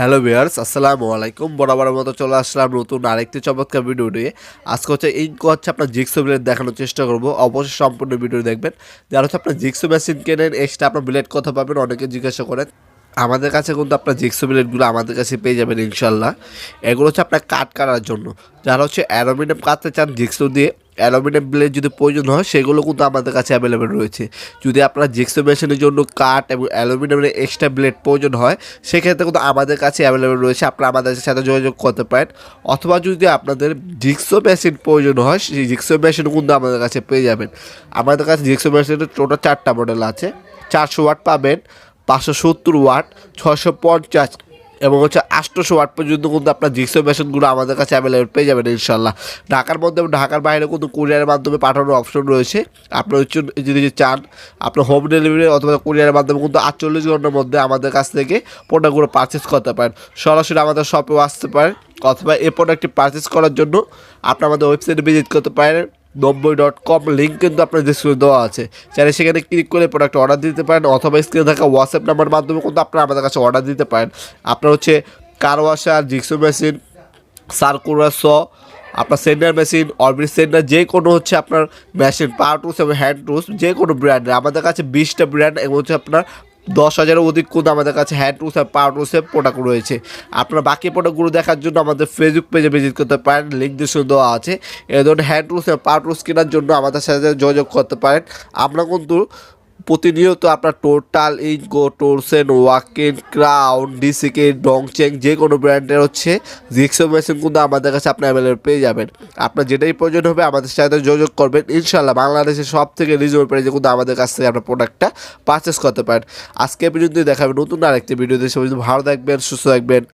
Hello বিয়ার্স আসসালামু আলাইকুম। বরাবরের মতো চলে আসলাম নতুন আরেকটি চমৎকার ভিডিও নিয়ে। আজকে হচ্ছে ইঙ্ক হচ্ছে আপনার জিক্সো ব্লেড দেখানোর চেষ্টা করব। অবশ্যই সম্পূর্ণ ভিডিও দেখবেন। যারা হচ্ছে আপনার জিক্সো মেশিন কেনেন এক্সট্রা আপনার ব্লেড কত পাবেন, অনেকে জিজ্ঞাসা করেন। আমাদের কাছে কিন্তু আপনার জিক্সো ব্লেডগুলো আমাদের কাছে পেয়ে যাবেন ইনশাল্লাহ এগুলো হচ্ছে আপনার কাট কাটার জন্য। যারা হচ্ছে অ্যালুমিনিয়াম কাটতে চান জিক্সো দিয়ে অ্যালুমিনিয়াম ব্লেড যদি প্রয়োজন হয়, সেগুলো কিন্তু আমাদের কাছে অ্যাভেলেবেল রয়েছে। যদি আপনার জিক্সো মেশিনের জন্য কাঠ এবং অ্যালুমিনিয়ামের এক্সট্রা ব্লেড প্রয়োজন হয়, সেক্ষেত্রে কিন্তু আমাদের কাছে অ্যাভেলেবেল রয়েছে। আপনারা আমাদের সাথে যোগাযোগ করতে পারেন। অথবা যদি আপনাদের জিক্সো মেশিন প্রয়োজন হয়, সেই জিক্সো মেশিন কিন্তু আমাদের কাছে পেয়ে যাবেন। আমাদের কাছে জিক্সো মেশিনের টোটাল চারটা মডেল আছে। চারশো ওয়াট পাবেন, পাঁচশো সত্তর ওয়াট ছশো পঞ্চাশ এবং হচ্ছে আটশোশো ওয়াট পর্যন্ত কিন্তু আপনার জিক্সো মেশিনগুলো আমাদের কাছে অ্যাভেলেবেল পেয়ে যাবেন ইনশাল্লাহ। ঢাকার মধ্যে এবং ঢাকার বাইরে কিন্তু কুরিয়ারের মাধ্যমে পাঠানোর অপশন রয়েছে। আপনার হচ্ছে যদি চান আপনার হোম ডেলিভারি অথবা কুরিয়ারের মাধ্যমে কিন্তু আটচল্লিশ ঘণ্টার মধ্যে আমাদের কাছ থেকে প্রোডাক্টগুলো পারচেস করতে পারেন। সরাসরি আমাদের শপেও আসতে পারেন অথবা এই প্রোডাক্টটি পারচেস করার জন্য আপনি আমাদের ওয়েবসাইটে ভিজিট করতে পারেন। নব্বই ডট কম লিঙ্ক কিন্তু আপনার ডিসক্রিপশন দেওয়া আছে। চাইলে সেখানে ক্লিক করে প্রোডাক্ট অর্ডার দিতে পারেন অথবা স্ক্রিনে থাকা হোয়াটসঅ্যাপ নাম্বার মাধ্যমে কিন্তু আপনারা আমাদের কাছে অর্ডার দিতে পারেন। আপনার হচ্ছে car washer jigsaw machine circular saw আপনার সেন্টার মেশিন অরবিট সেন্টার যে কোনো হচ্ছে আপনার মেশিন পাওয়ার টুলস এবং হ্যান্ড টুলস যে কোনো ব্র্যান্ডের আমাদের কাছে বিশটা ব্র্যান্ড এবং হচ্ছে আপনার দশ হাজারের অধিক কিন্তু আমাদের কাছে হ্যান্ড টুলস আর পাওয়ার টুলসের প্রোডাক্ট রয়েছে। আপনারা বাকি প্রোডাক্টগুলো দেখার জন্য আমাদের ফেসবুক পেজে ভিজিট করতে পারেন লিঙ্ক দিয়ে দেওয়া আছে। এ ধরনের হ্যান্ড টুলস আর পাওয়ার কেনার জন্য আমাদের সাথে যোগাযোগ করতে পারেন। আমরা কিন্তু প্রতিনিয়ত আপনার টোটাল ইনকো টোরসেন, ওয়াকেন, ক্রাউন, ডিসিকে, ডংচেং যে কোনো ব্র্যান্ডের হচ্ছে জিক্সো মেশিন কিন্তু আমাদের কাছে আপনি অ্যাভেলেবল পেয়ে যাবেন। আপনার যেটাই প্রয়োজন হবে আমাদের সাথে যোগাযোগ করবেন। ইনশাল্লাহ বাংলাদেশের সব থেকে রিজনেবল প্রাইসে কিন্তু আমাদের কাছ থেকে আপনার প্রোডাক্টটা পারচেস করতে পারেন। আজকে পর্যন্ত দেখাবেন নতুন আরেকটি ভিডিও সবাই ভালো থাকবেন, সুস্থ থাকবেন।